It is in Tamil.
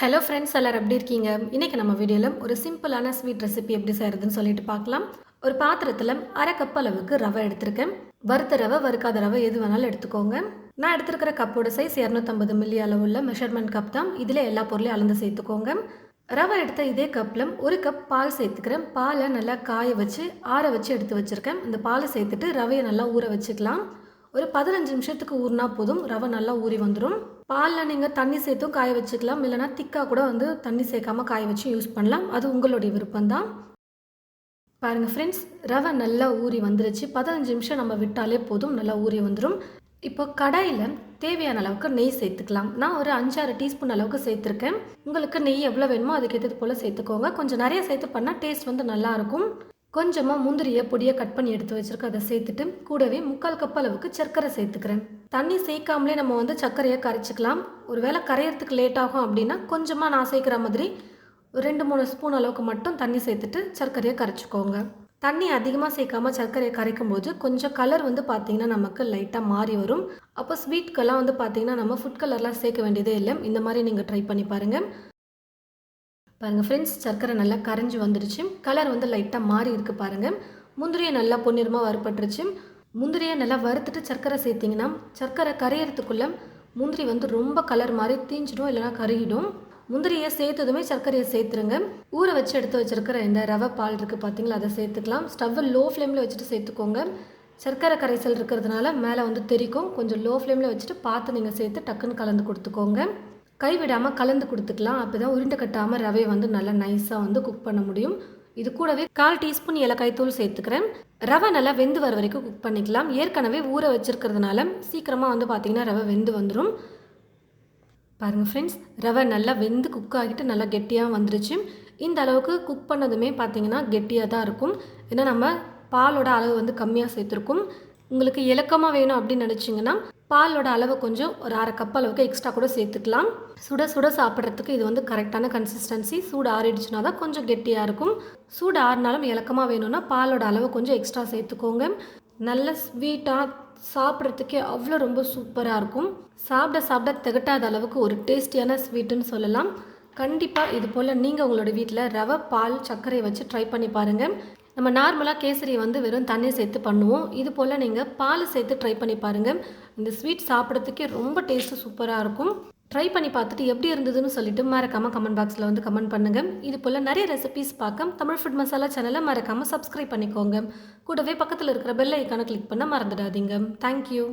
ஹலோ ஃப்ரெண்ட்ஸ் எல்லாரும் எப்படி இருக்கீங்க? இன்றைக்கி நம்ம வீடியோவில் ஒரு சிம்பிளான ஸ்வீட் ரெசிபி எப்படி செய்கிறதுன்னு சொல்லிட்டு பார்க்கலாம். ஒரு பாத்திரத்தில் அரை கப் அளவுக்கு ரவை எடுத்திருக்கேன். வறுத்த ரவை வறுக்காத ரவை எது வேணாலும் எடுத்துக்கோங்க. நான் எடுத்திருக்கிற கப்போட சைஸ் இரநூத்தம்பது மில்லி அளவுள்ள மெஷர்மெண்ட் கப் தான். இதில் எல்லா பொருளையும் அளந்து சேர்த்துக்கோங்க. ரவை எடுத்த இதே கப்பில் ஒரு கப் பால் சேர்த்துக்கிறேன் பாலை நல்லா காய வச்சு ஆற வச்சு எடுத்து வச்சுருக்கேன். இந்த பாலை சேர்த்துட்டு ரவையை நல்லா ஊற வச்சுக்கலாம். ஒரு பதினஞ்சு நிமிஷத்துக்கு ஊறினா போதும் ரவை நல்லா ஊறி வந்துடும் பாலில் நீங்கள் தண்ணி சேர்த்தும் காய வச்சுக்கலாம். இல்லைனா திக்காக கூட வந்து தண்ணி சேர்க்காம காய வச்சு யூஸ் பண்ணலாம். அது உங்களுடைய விருப்பம்தான். பாருங்கள் ஃப்ரெண்ட்ஸ் ரவை நல்லா ஊறி வந்துருச்சு. பதினஞ்சு நிமிஷம் நம்ம விட்டாலே போதும் நல்லா ஊறி வந்துடும் இப்போ கடாயில் தேவையான அளவுக்கு நெய் சேர்த்துக்கலாம். நான் ஒரு அஞ்சாறு டீஸ்பூன் அளவுக்கு சேர்த்துருக்கேன். உங்களுக்கு நெய் எவ்வளோ வேணுமோ அதுக்கேற்றது போல் சேர்த்துக்கோங்க. கொஞ்சம் நிறைய சேர்த்து பண்ணால் டேஸ்ட் வந்து நல்லாயிருக்கும் கொஞ்சமாக முந்திரியை பொடியை கட் பண்ணி எடுத்து வச்சுருக்க அதை சேர்த்துட்டு கூடவே முக்கால் கப் அளவுக்கு சர்க்கரை சேர்த்துக்கிறேன். தண்ணி சேர்க்காமலே நம்ம வந்து சர்க்கரையை கரைச்சிக்கலாம். ஒரு வேளை கரையிறதுக்கு லேட் ஆகும் அப்படின்னா கொஞ்சமாக நான் சேர்க்குற மாதிரி ஒரு ரெண்டு மூணு ஸ்பூன் அளவுக்கு மட்டும் தண்ணி சேர்த்துட்டு சர்க்கரையை கரைச்சிக்கோங்க. தண்ணி அதிகமாக சேர்க்காம சர்க்கரையை கரைக்கும் போது கொஞ்சம் கலர் வந்து பார்த்திங்கன்னா நமக்கு லைட்டாக மாறி வரும். அப்போ ஸ்வீட்கெல்லாம் வந்து பார்த்திங்கன்னா நம்ம ஃபுட் கலர்லாம் சேர்க்க வேண்டியதே இல்லை. இந்த மாதிரி நீங்கள் ட்ரை பண்ணி பாருங்கள் பாருங்கள் ஃப்ரெண்ட்ஸ் சர்க்கரை நல்லா கரைஞ்சி வந்துடுச்சு கலர் வந்து லைட்டாக மாறி இருக்கு பாருங்கள் முந்திரியை நல்லா பொன்னிறமாக வறுப்பட்டுருச்சு முந்திரியை நல்லா வறுத்துட்டு சர்க்கரை சேர்த்திங்கன்னா சர்க்கரை கரையிறதுக்குள்ளே முந்திரி வந்து ரொம்ப கலர் மாதிரி தீஞ்சிடும் இல்லைனா கருகிடும். முந்திரியை சேர்த்ததுமே சர்க்கரையை சேர்த்துருங்க. ஊற வச்சு எடுத்து வச்சுருக்கிற இந்த ரவை பால் இருக்குது பார்த்தீங்களா அதை சேர்த்துக்கலாம். ஸ்டவ்வை லோ ஃப்ளேமில் வச்சுட்டு சேர்த்துக்கோங்க. சர்க்கரை கரைசல் இருக்கிறதுனால மேலே வந்து தெரிக்கும். கொஞ்சம் லோ ஃப்ளேமில் வச்சுட்டு பார்த்து நீங்கள் சேர்த்து டக்குன்னு கலந்து கொடுத்துக்கோங்க. கைவிடாமல் கலந்து கொடுத்துக்கலாம். அப்போ தான் உருண்டை கட்டாமல் ரவையை வந்து நல்லா நைஸாக வந்து குக் பண்ண முடியும். இது கூடவே கால் டீஸ்பூன் ஏலக்காய் தூள் சேர்த்துக்கிறேன். ரவை நல்லா வெந்து வர வரைக்கும் குக் பண்ணிக்கலாம். ஏற்கனவே ஊற வச்சுருக்கிறதுனால சீக்கிரமாக வந்து பார்த்திங்கன்னா ரவை வெந்து வந்துடும் பாருங்கள் ஃப்ரெண்ட்ஸ் ரவை நல்லா வெந்து குக் ஆகிட்டு நல்லா கெட்டியாக வந்துருச்சு. இந்த அளவுக்கு குக் பண்ணதுமே பார்த்தீங்கன்னா கெட்டியாக தான் இருக்கும். ஏன்னா நம்ம பாலோட அளவு வந்து கம்மியாக சேர்த்துருக்கும். உங்களுக்கு இலக்கமாக வேணும் அப்படின்னு நினச்சிங்கன்னா பாலோட அளவு கொஞ்சம் ஒரு அரை கப் அளவுக்கு எக்ஸ்ட்ரா கூட சேர்த்துக்கலாம். சுட சுட சாப்பிட்றதுக்கு இது வந்து கரெக்டான கன்சிஸ்டன்சி சூடு ஆறிடுச்சுனா தான் கொஞ்சம் கெட்டியாக இருக்கும். சூடு ஆறினாலும் இலக்கமாக வேணும்னா பாலோட அளவு கொஞ்சம் எக்ஸ்ட்ரா சேர்த்துக்கோங்க. நல்ல ஸ்வீட்டாக சாப்பிட்றதுக்கே அவ்வளோ ரொம்ப சூப்பராக இருக்கும். சாப்பிட சாப்பிட திகட்டாத அளவுக்கு ஒரு டேஸ்டியான ஸ்வீட்டுன்னு சொல்லலாம். கண்டிப்பாக இது போல் நீங்கள் உங்களோட வீட்டில் ரவை பால் சர்க்கரை வச்சு ட்ரை பண்ணி பாருங்கள் நம்ம நார்மலாக கேசரி வந்து வெறும் தண்ணி சேர்த்து பண்ணுவோம். இது போல் நீங்கள் பால் சேர்த்து ட்ரை பண்ணி பாருங்கள் இந்த ஸ்வீட் சாப்பிட்றதுக்கே ரொம்ப டேஸ்ட்டு சூப்பராக இருக்கும். ட்ரை பண்ணி பார்த்துட்டு எப்படி இருந்ததுன்னு சொல்லிட்டு மறக்காமல் கமெண்ட் பாக்ஸில் வந்து கமெண்ட் பண்ணுங்கள் இது போல் நிறைய ரெசிபிஸ் பார்க்க தமிழ் ஃபுட் மசாலா சேனலை மறக்காமல் சப்ஸ்கிரைப் பண்ணிக்கோங்க. கூடவே பக்கத்தில் இருக்கிற பெல் ஐக்கானை கிளிக் பண்ண மறந்துடாதீங்க. தேங்க்யூ